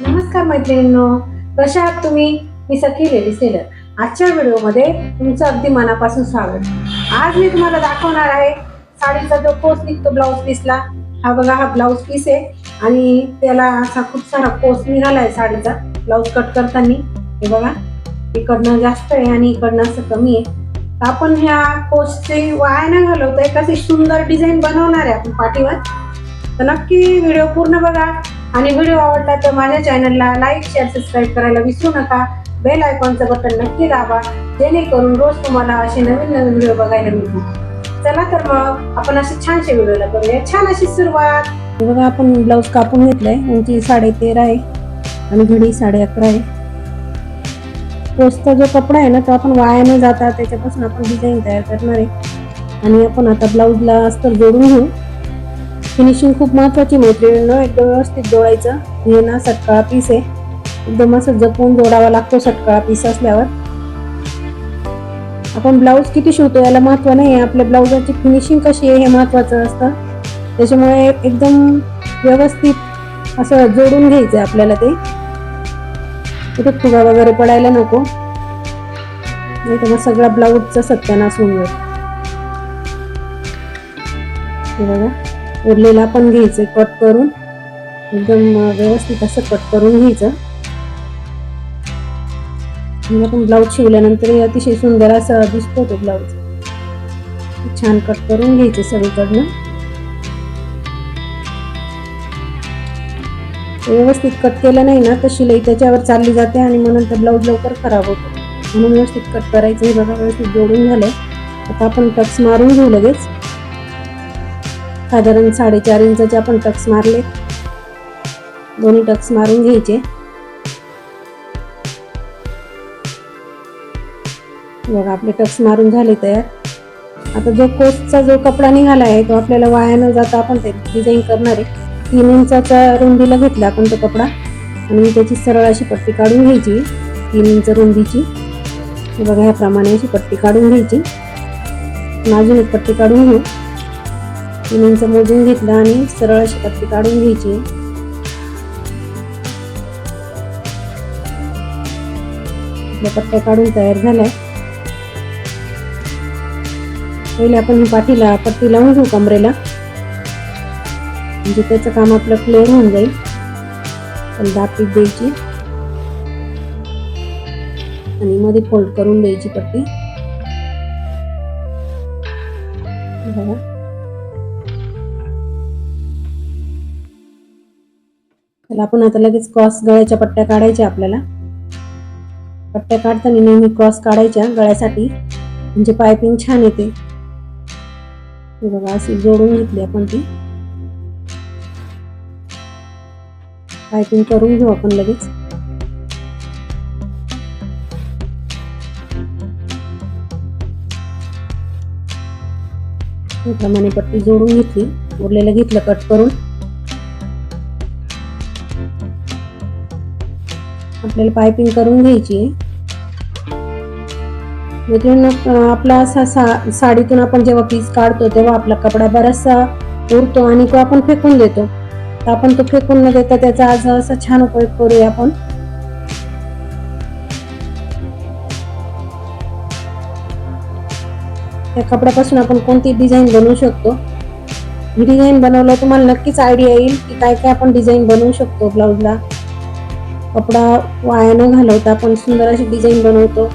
नमस्कार मैत्रिणींनो कशा आहात तुम्ही? मी सखी लेडी सेलर आजच्या व्हिडिओमध्ये तुमचं अगदी मनापासून स्वागत. आज मी तुम्हाला दाखवणार आहे साडीचा जो कोस निघतो ब्लाऊज पीसला हा बघा हा ब्लाऊज पीस आहे. आणि त्याला असा खूप सारा कोस आहे साडीचा ब्लाऊज कट करताना. हे बघा इकडनं जास्त आहे आणि इकडनं असं कमी आहे. आपण ह्या पोस्टचे वाया न घालवता. एक अशी सुंदर डिझाईन बनवणार आहे आपण पाठीवर. तर नक्की व्हिडिओ पूर्ण बघा. आणि व्हिडिओ आवडला तर माझ्या चॅनलला लाईक शेअर सबस्क्राईब करायला विसरू नका. बेल आयकॉनचं बटन नक्की दाबा. जेणेकरून रोज तुम्हाला असे नवीन नवीन व्हिडिओ बघायला मिळतील. चला तर मग आपण असे छानशे व्हिडिओला करूया. छान अशी सुरुवात. बघा आपण ब्लाऊज कापून घेतलाय. उंची साडे तेरा आहे. आणि घडी साडे अकरा आहे. पोस्टचा जो कपडा आहे ना तो आपण वाया न जाता त्याच्यापासून आपण डिझाईन तयार करणार आहे. आणि आपण आता ब्लाऊजला अस्तर जोडून घेऊ. फिनिशिंग खूप महत्वाची मैत्रिणीनं. एकदम व्यवस्थित जोडायचं. हे ना सटकाळा पीस आहे. एकदम असं जपून जोडावा लागतो सटकाळा पीस असल्यावर. आपण ब्लाऊज किती शिवतो याला महत्त्व नाही आहे आपल्या ब्लाऊजाची फिनिशिंग कशी आहे हे महत्वाचं असतं. त्याच्यामुळे एकदम व्यवस्थित असं जोडून घ्यायचं आहे आपल्याला ते. कुठे फुगा वगैरे पडायला नको. नाही तर मग सगळा ब्लाऊजचा सत्यानाश होऊन जाईल. बघा उरलेला पण घ्यायचं कट करून. एकदम व्यवस्थित असं कट करून घ्यायचं. आपण ब्लाऊज शिवल्यानंतर अतिशय सुंदर असा दिसतो तो ब्लाऊज. छान कट करून घ्यायचं सगळीकडनं. व्यवस्थित कट केलं नाही ना तर शिलाई त्याच्यावर चालली जाते आणि मग नंतर ब्लाऊज लवकर खराब होतो. म्हणून व्यवस्थित कट करायचं हे बघा व्यवस्थित जोडून झालं आता आपण टक्स मारून घेऊ लगेच. साधारण साडेचार इंचाचे आपण टक्स मारले. दोन्ही टक्स मारून घ्यायचे. बघा आपले टक्स मारून झाले तयार. आता जो कोसचा जो कपडा निघाला आहे तो आपल्याला वाया न जाता आपण ते डिझाईन करणार आहे. तीन इंचाचा रुंदीला घेतला आपण तो कपडा. आणि त्याची सरळ अशी पट्टी काढून घ्यायची. तीन इंच रुंदीची. बघा ह्याप्रमाणे अशी पट्टी काढून घ्यायची. अजून एक पट्टी काढून घेऊ. तीन इंच मोजून घेतलं आणि सरळ अशी पट्टी काढून घ्यायची. पट्ट्या काढून तयार झाल्या. पहिले आपण पाठीला पट्टी लावून घेऊ कमरेला. म्हणजे त्याचं काम आपलं क्लिअर होऊन जाईल. पण दापीत द्यायची. आणि मध्ये फोल्ड करून द्यायची पट्टी. बघा. त्याला आपण आता लगेच क्रॉस गळ्याच्या पट्ट्या काढायच्या आपल्याला. पट्ट्या काढताना नेहमी क्रॉस काढायच्या गळ्यासाठी. म्हणजे पायपिंग छान येते. बघा अशी जोडून घेतली आपण ती. पायपिंग करून घेऊ आपण लगेच. प्रमाणे पट्टी जोडून घेतली. उरलेलं घेतलं कट करून. आपल्याला पायपिंग करून घ्यायची आहे. मित्रांनो आपला असा सा साडीतून आपण जेव्हा पीस काढतो तेव्हा आपला कपडा बराचसा उरतो आणि तो आपण फेकून देतो. तर आपण तो फेकून न देता त्याचा आज असा छान उपयोग करूया आपण. त्या कपड्यापासून आपण कोणती डिझाईन बनवू शकतो? ही डिझाईन बनवलं तुम्हाला नक्कीच आयडिया येईल की काय काय आपण डिझाईन बनवू शकतो ब्लाऊजला कपडा वाया न घालवता आपण सुंदर अशी डिझाईन बनवतो.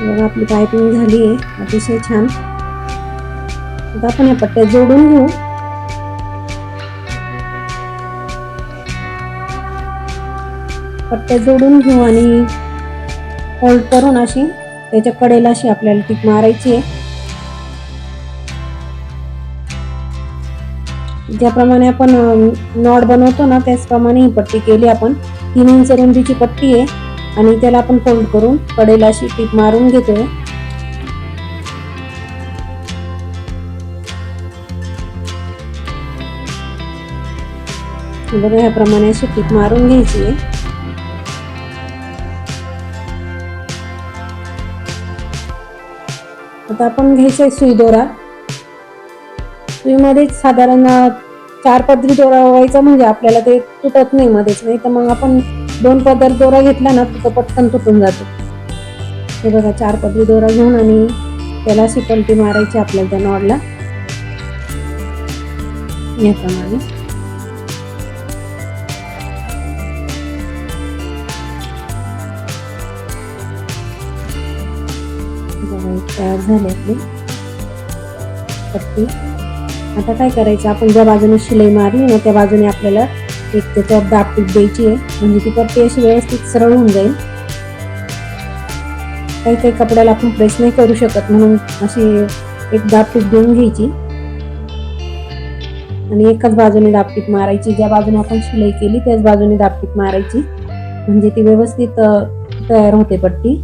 बघा आपली पायपिंग झाली आहे. अतिशय छान. आता आपण या पट्ट्या जोडून घेऊ. पट्ट्या जोडून घेऊ आणि फोल्ड करून अशी त्याच्या कडेला अशी आपल्याला टीप मारायची आहे. ज्याप्रमाणे आपण नॉट बनवतो ना त्याचप्रमाणे ही पट्टी केली आपण. तीन इंच रुंदीची पट्टी आहे. आणि त्याला आपण फोल्ड करून कडेला अशी टीप मारून घेतोय. बघा ह्याप्रमाणे अशी टीप मारून घ्यायची आता आपण घ्यायचं आहे सुई दोरा. सुईमध्येच साधारण चार पदरी दोरा व्हायचा म्हणजे आपल्याला ते तुटत नाही मध्येच नाही तर मग आपण दोन पदर दोरा घेतला ना तो पटकन तुटून जातो. हे बघा चार पदरी दोरा घेऊन आणि त्याला अशी पलटी मारायची आपल्याला त्या नॉडला. याप्रमाणे तयार झाली आपली पट्टी. आता काय करायचं? आपण ज्या बाजूने शिलाई मारली ना त्या बाजूने आपल्याला एक त्याच्यावर दाबटीप द्यायची आहे. म्हणजे ती पट्टी अशी व्यवस्थित सरळ होऊन जाईल. काही काही कपड्याला आपण प्रेस नाही करू शकत म्हणून अशी एक दाबटीप देऊन घ्यायची. आणि एकाच बाजूने दाबटीप मारायची. ज्या बाजूने आपण शिलाई केली त्याच बाजूने दाबटीप मारायची. म्हणजे ती व्यवस्थित तयार होते पट्टी.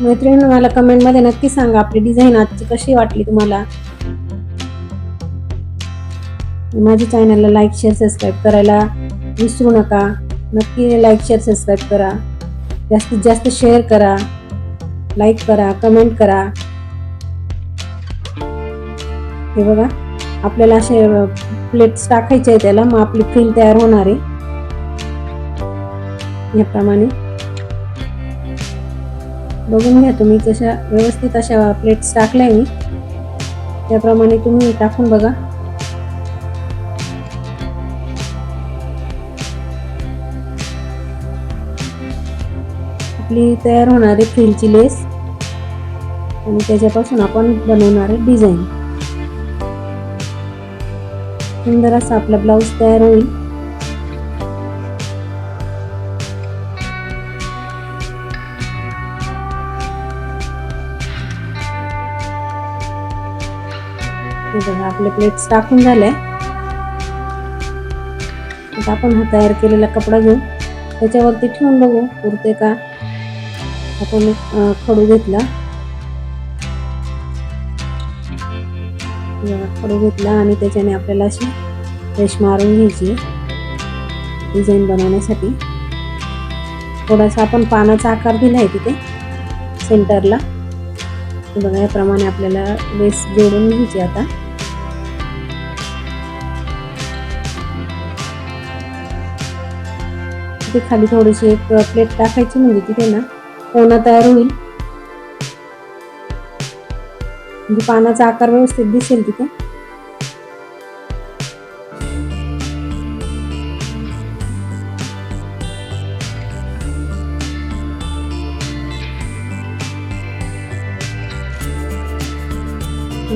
मैत्रिणींना मला कमेंटमध्ये नक्की सांगा आपली डिझाईन आजची कशी वाटली तुम्हाला? माझ्या चॅनलला लाईक शेअर सबस्क्राईब करायला विसरू नका. नक्की लाईक शेअर सबस्क्राईब करा. जास्तीत जास्त शेअर करा. लाईक करा कमेंट करा. हे बघा आपल्याला असे प्लेट्स टाकायचे आहे त्याला मग आपली फ्रील तयार होणार आहे. याप्रमाणे. बघून घ्या तुम्ही कशा व्यवस्थित अशा प्लेट्स टाकल्या मी त्याप्रमाणे तुम्ही टाकून बघा. आपली तयार होणारी फ्रिलची लेस आणि त्याच्यापासून आपण बनवणार आहे डिझाईन सुंदर असा आपला ब्लाऊज तयार होईल. हे बघा आपले प्लेट्स टाकून झाले. आता आपण हा तयार केलेला कपडा घेऊ. त्याच्यावरती ठेवून बघू पुरते का? आपण खडू घेतला. खडू घेतला आणि त्याच्याने आपल्याला अशी रेश मारून घ्यायची डिझाईन बनवण्यासाठी. थोडासा आपण पानाचा आकार दिला आहे तिथे सेंटरला. बघा याप्रमाणे आपल्याला लेस जोडून घ्यायची आता. तिथे खाली थोडीशी एक प्लेट टाकायची म्हणजे तिथे ना कोणा तयार होईल. म्हणजे पानाचा आकार व्यवस्थित दिसेल तिथे.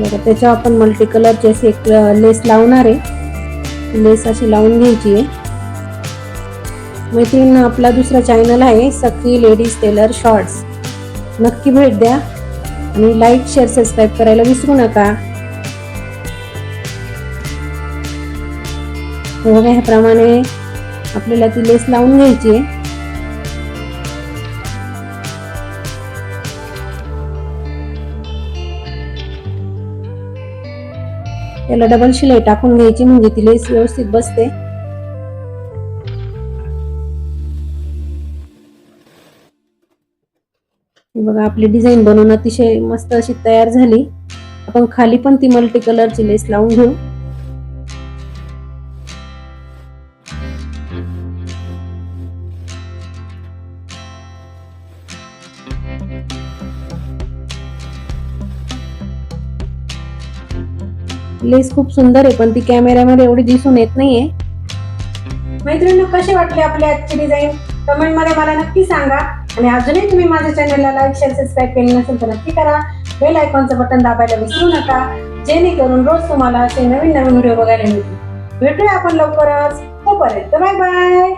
म्हणजे त्याच्यावर आपण मल्टी कलरची अशी एक लेस लावणार आहे लेस अशी लावून घ्यायची आहे. मैत्रीण आपला दुसरा चॅनल आहे सखी लेडीज टेलर शॉर्ट्स नक्की भेट द्या आणि लाईक शेअर सबस्क्राईब करायला विसरू नका. बघा ह्याप्रमाणे आपल्याला ती लेस लावून घ्यायची आहे. त्याला डबल शिलाई टाकून घ्यायची म्हणजे ती लेस व्यवस्थित बसते. बघा आपली डिझाईन बनवून अतिशय मस्त अशी तयार झाली. आपण खाली पण ती मल्टी कलरची लेस लावून घेऊ. लेस खूप सुंदर आहे पण ती कॅमेऱ्यामध्ये एवढी दिसून येत नाहीये. मैत्रिणी कशी वाटले आपली आजची डिझाईन कमेंटमध्ये मला नक्की सांगा. आणि अजूनही तुम्ही माझ्या चॅनलला लाईक शेअर सबस्क्राईब केले नसेल तर नक्की करा. बेल आयकॉनचं बटन दाबायला विसरू नका जेणेकरून रोज तुम्हाला असे नवीन नवीन व्हिडिओ बघायला मिळतील. भेटूया आपण लवकरच. तोपर्यंत बाय बाय